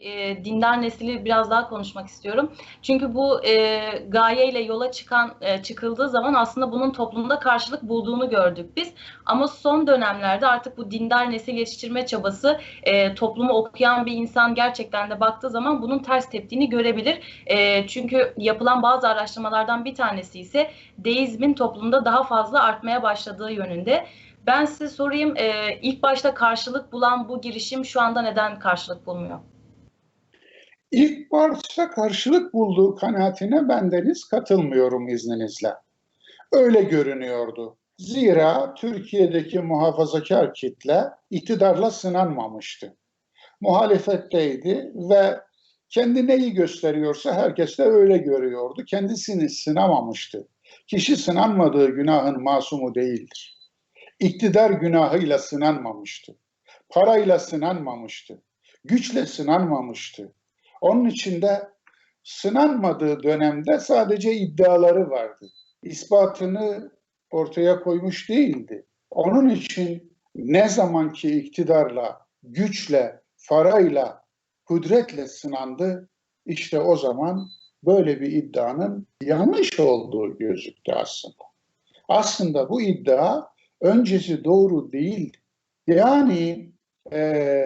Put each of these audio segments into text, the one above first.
e, dindar nesili biraz daha konuşmak istiyorum. Çünkü bu e, gayeyle yola çıkan e, çıkıldığı zaman aslında bunun toplumda karşılık bulduğunu gördük biz. Ama son dönemlerde artık bu dindar nesil yetiştirme çabası e, toplumu okuyan bir insan gerçekten de baktığı zaman bunun ters teptiğini görebilir. E, çünkü yapılan bazı araştırmalardan bir tanesi ise deizmin toplumda daha fazla artmaya başladığı yönünde. Ben size sorayım, e, ilk başta karşılık bulan bu girişim şu anda neden karşılık bulmuyor? İlk başta karşılık bulduğu kanaatine bendeniz katılmıyorum izninizle. Öyle görünüyordu. Zira Türkiye'deki muhafazakar kitle iktidarla sınanmamıştı. Muhalefetteydi ve kendi neyi gösteriyorsa herkes de öyle görüyordu. Kendisini sınamamıştı. Kişi sınanmadığı günahın masumu değildir. İktidar günahıyla sınanmamıştı. Parayla sınanmamıştı. Güçle sınanmamıştı. Onun içinde sınanmadığı dönemde sadece iddiaları vardı. İspatını ortaya koymuş değildi. Onun için ne zamanki iktidarla, güçle, parayla, kudretle sınandı, işte o zaman böyle bir iddianın yanlış olduğu gözüktü aslında. Aslında bu iddia öncesi doğru değildi. Yani e,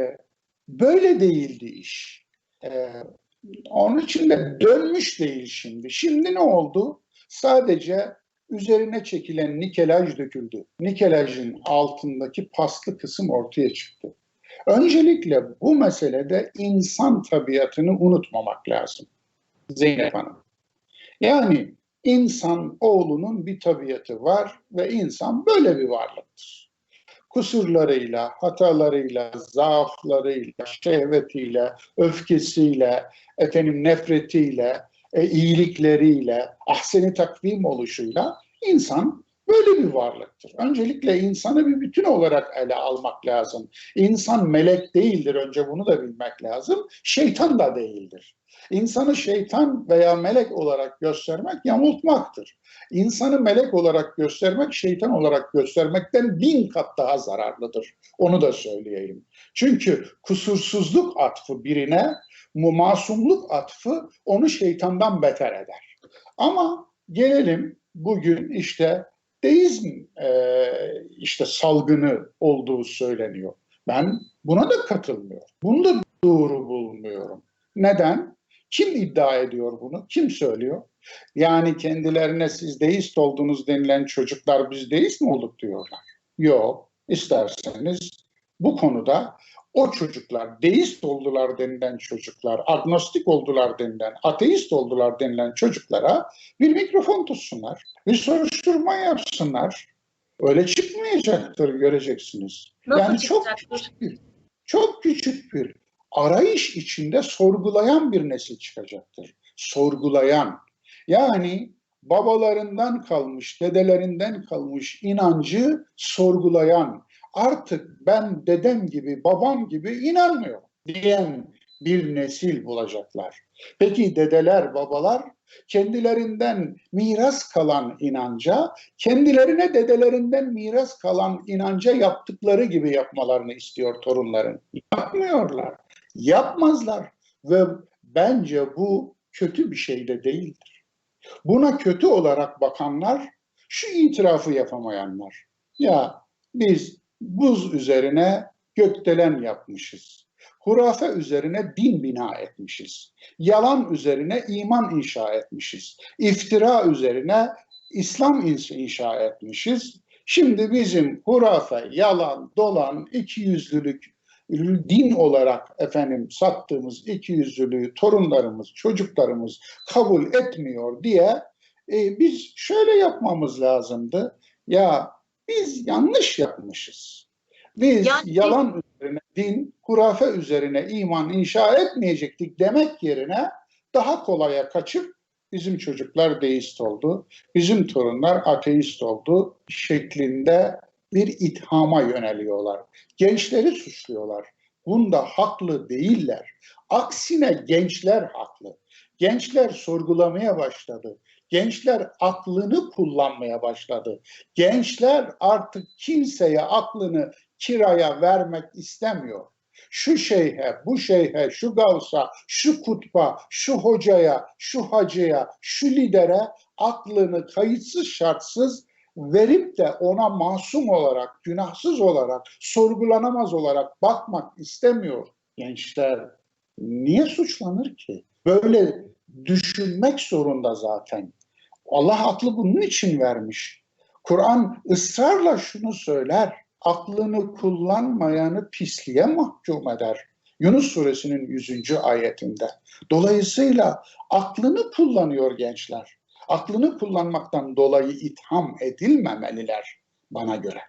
böyle değildi iş. E, onun için de dönmüş değil şimdi. Şimdi ne oldu? Sadece üzerine çekilen nikelaj döküldü. Nikelajın altındaki paslı kısım ortaya çıktı. Öncelikle bu meselede insan tabiatını unutmamak lazım. Zeynep Hanım. Yani insan oğlunun bir tabiatı var ve insan böyle bir varlıktır. Kusurlarıyla, hatalarıyla, zaaflarıyla, şehvetiyle, öfkesiyle, efendim nefretiyle, e, iyilikleriyle, ahseni takvim oluşuyla insan böyle bir varlıktır. Öncelikle insanı bir bütün olarak ele almak lazım. İnsan melek değildir, önce bunu da bilmek lazım. Şeytan da değildir. İnsanı şeytan veya melek olarak göstermek yamultmaktır. İnsanı melek olarak göstermek, şeytan olarak göstermekten bin kat daha zararlıdır. Onu da söyleyeyim. Çünkü kusursuzluk atfı birine, masumluk atfı onu şeytandan beter eder. Ama gelelim bugün işte deizm e, işte salgını olduğu söyleniyor. Ben buna da katılmıyorum. Bunu da doğru bulmuyorum. Neden? Kim iddia ediyor bunu? Kim söylüyor? Yani kendilerine siz deist oldunuz denilen çocuklar biz deist mi olduk diyorlar. Yok. İsterseniz bu konuda o çocuklar deist oldular denilen çocuklar, agnostik oldular denilen, ateist oldular denilen çocuklara bir mikrofon tutsunlar, bir soruşturma yapsınlar. Öyle çıkmayacaktır göreceksiniz. Nasıl yani çok küçük bir, çok küçük bir arayış içinde sorgulayan bir nesil çıkacaktır. Sorgulayan. Yani babalarından kalmış, dedelerinden kalmış inancı sorgulayan, artık ben dedem gibi, babam gibi inanmıyorum diyen bir nesil bulacaklar. Peki dedeler, babalar kendilerinden miras kalan inanca, kendilerine dedelerinden miras kalan inanca yaptıkları gibi yapmalarını istiyor torunların. Yapmıyorlar, yapmazlar ve bence bu kötü bir şey de değildir. Buna kötü olarak bakanlar şu itirafı yapamayanlar. Ya biz buz üzerine gökdelen yapmışız. Hurafe üzerine din bina etmişiz. Yalan üzerine iman inşa etmişiz. İftira üzerine İslam inşa etmişiz. Şimdi bizim hurafe, yalan, dolan, ikiyüzlülük, din olarak efendim sattığımız ikiyüzlülüğü torunlarımız, çocuklarımız kabul etmiyor diye e, biz şöyle yapmamız lazımdı. Ya biz yanlış yapmışız. Biz yani, yalan üzerine din, hurafe üzerine iman inşa etmeyecektik demek yerine daha kolaya kaçıp bizim çocuklar deist oldu, bizim torunlar ateist oldu şeklinde bir ithama yöneliyorlar. Gençleri suçluyorlar. Bunda haklı değiller. Aksine gençler haklı. Gençler sorgulamaya başladı. Gençler aklını kullanmaya başladı. Gençler artık kimseye aklını kiraya vermek istemiyor. Şu şeyhe, bu şeyhe, şu gavsa, şu kutba, şu hocaya, şu hacıya, şu lidere aklını kayıtsız şartsız verip de ona masum olarak, günahsız olarak, sorgulanamaz olarak bakmak istemiyor gençler. Niye suçlanır ki? Böyle düşünmek zorunda zaten. Allah aklı bunun için vermiş. Kur'an ısrarla şunu söyler. Aklını kullanmayanı pisliğe mahkum eder. Yunus suresinin 100. ayetinde. Dolayısıyla aklını kullanıyor gençler. Aklını kullanmaktan dolayı itham edilmemeliler bana göre.